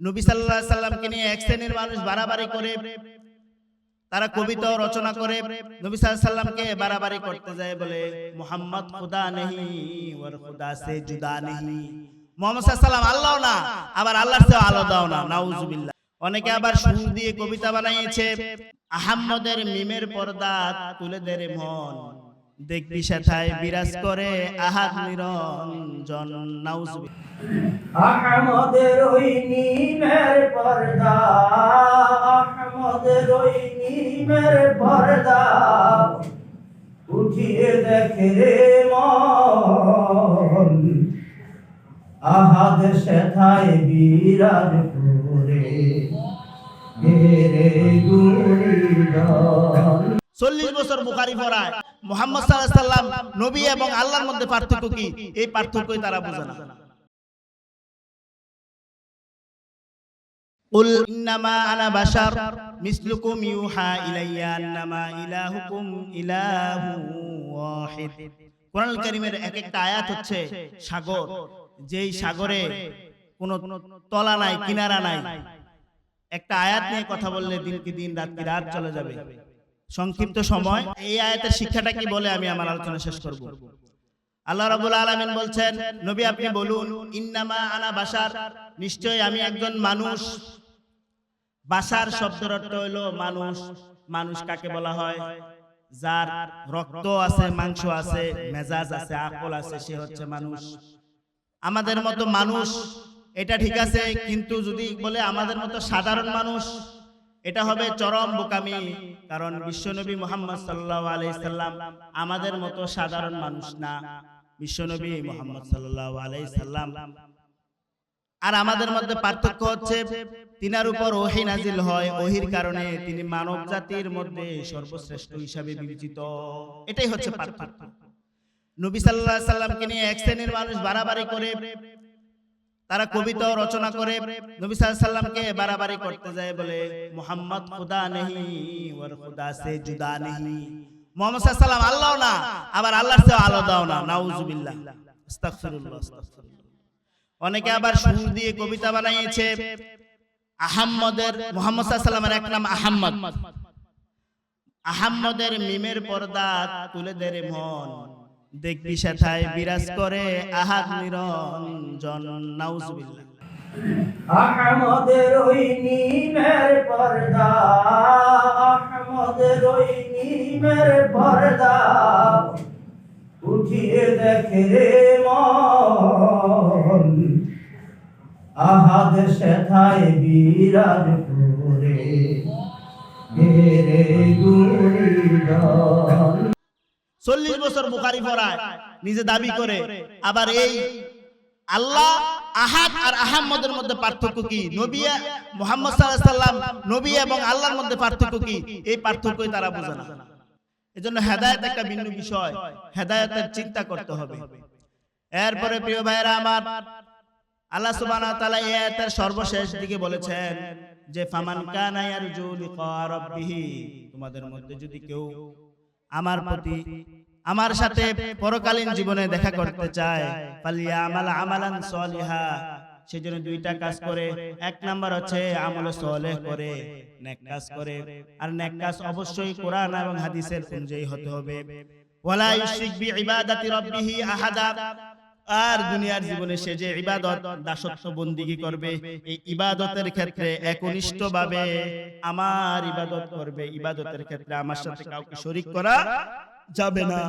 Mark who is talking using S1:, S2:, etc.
S1: নবী আলাইহি সাল্লামকে নিয়ে এক শ্রেণির মানুষ বাড়াবাড়ি করে, তারা কবিতাও রচনা করে, নবী সাল্লামকে বাড়াবাড়ি করতে যায় বলে, মোহাম্মদ খুদা নেহি, ওর খুদা সে জুদা নেহি। মোহাম্মদ সাল্লাম আল্লাহ না, আবার আল্লাহর চেয়ে আলাদাও না, নাউজুবিল্লাহ। অনেকে আবার সুর দিয়ে কবিতা বানাইছে আহাম্মদের মিমের পর্দা তুলে দে রে মন। দেখবি সেথায় বিরাজ করে আহাদ নিরঞ্জন নাউজুবিল্লাহ
S2: আহমদের ওই নিমের পর্দা আহমদের ওই নিমের পর্দা। উঠিয়ে দেখে রে মন আহাদ সেথায় বিরাজ করে।
S1: চল্লিশ বছর বুখারি পড়ায় মোহাম্মদ সাল্লাহ সাল্লাম নবী এবং আল্লাহর মধ্যে পার্থক্য কি এই পার্থক্যই তারা বোঝে না قل إنما أنا بشر مثلكم يوحى إلي أنما إلهكم إله واحد কোরআন কারীমের এক একটা আয়াত হচ্ছে সাগর যেই সাগরে কোনো তলা নাই কিনারা নাই একটা আয়াত নিয়ে কথা বললে দিন কি দিন রাত কি রাত চলে যাবে সংক্ষিপ্ত সময়। এই আয়াতের শিক্ষাটা কি বলে? আমি আমার আলোচনা শেষ করব। আল্লাহ রাব্বুল আলামিন বলছেন নবী আপনি বলুন ইন্নামা আনা বাশার নিশ্চয় আমি একজন মানুষ। বাসার শব্দের অর্থ হলো মানুষ। মানুষ। কাকে বলা হয়? যার রক্ত আছে মাংস আছে মেজাজ আছে আকল আছে সে হচ্ছে মানুষ। আমাদের মতো মানুষ এটা ঠিক আছে কিন্তু যদি বলে আমাদের মতো সাধারণ মানুষ এটা হবে চরম বোকামি কারণ বিশ্বনবী মোহাম্মদ সাল্লাহ আলাইসাল্লাম আমাদের মতো সাধারণ মানুষ না। বিশ্বনবী মোহাম্মদ সাল্লাহ আলাইসাল্লাম আর আমাদের মধ্যে পার্থক্য হচ্ছে তিনার উপর ওহি নাজিল হয় ওহির কারণে তিনি মানব জাতির মধ্যে সর্বশ্রেষ্ঠ হিসাবে বিবেচিত। এটাই হচ্ছে পার্থক্য। নবী আলাইহি সাল্লামকে নিয়ে এক শ্রেণির মানুষ বাড়াবাড়ি করে তারা কবিতাও রচনা করে নবী সাল্লাল্লাহু আলাইহি সাল্লামকে বাড়াবাড়ি করতে যায় বলে মোহাম্মদ খুদা নেহি ওর খুদা সে জুদা নেহি। মোহাম্মদ সাল্লাম আল্লাহ না আবার আল্লাহর চেয়ে আলাদাও না। নাউজুবিল্লাহ আস্তাগফিরুল্লাহ আস্তাগফিরুল্লাহ। অনেকে আবার সুর দিয়ে কবিতা বানাইছে। আহাম্মদের মোহাম্মদ সাল্লাল্লাহু আলাইহি সাল্লামের এক নাম আহাম্মদ। আহাম্মদের মিমের পর্দা তুলে দে রে মন। দেখবি সেথায় বিরাজ করে আহাদ নিরঞ্জন, নাউজুবিল্লাহ।
S2: আহমদের ওই নিমের পর্দা, আহমদের ওই নিমের পর্দা, উঠিয়ে দেখে রে মন। আহাদ সেথায় বিরাজ করে
S1: চল্লিশ বছর বুখারি পড়ায় নিজে দাবি করে আবার এই আল্লাহ আহাদ আর আহাম্মদের মধ্যে পার্থক্য কি? নবী মোহাম্মদ সাল্লাম নবী এবং আল্লাহর মধ্যে পার্থক্য কি? এই পার্থক্যই তারা বোঝে না। এজন্য হেদায়েত একটা ভিন্ন বিষয়। হেদায়েতের চিন্তা করতে হবে। এরপরে প্রিয় ভাইরা আমার আল্লাহ সুবহানাহু ওয়া তাআলা এই আয়াতের সর্বশেষ দিকে বলেছেন যে ফামান কানা ইয়ারজু লিকা রাব্বিহি তোমাদের মধ্যে যদি কেউ আমার প্রতি আমার সাথে পরকালীন জীবনে দেখা করতে চায়। পালিয়া আমাল আমালান সলিহা। সেজন্য দুইটা কাজ করে। এক নাম্বার হচ্ছে আমল সলেহ করে নেক কাজ করে। আর নেক কাজ অবশ্যই কোরআন এবং হাদিসের অনুযায়ী হতে হবে। ওয়ালা ইউশরিক বি ইবাদাতি রাব্বিহি আহাদা। আর দুনিয়ার জীবনে সে যে ইবাদত দাসত্ব বন্দিগি করবে এই ইবাদতের ক্ষেত্রে একনিষ্ঠ ভাবে আমার ইবাদত করবে ইবাদতের ক্ষেত্রে আমার সাথে কাউকে শরিক করা যাবে না।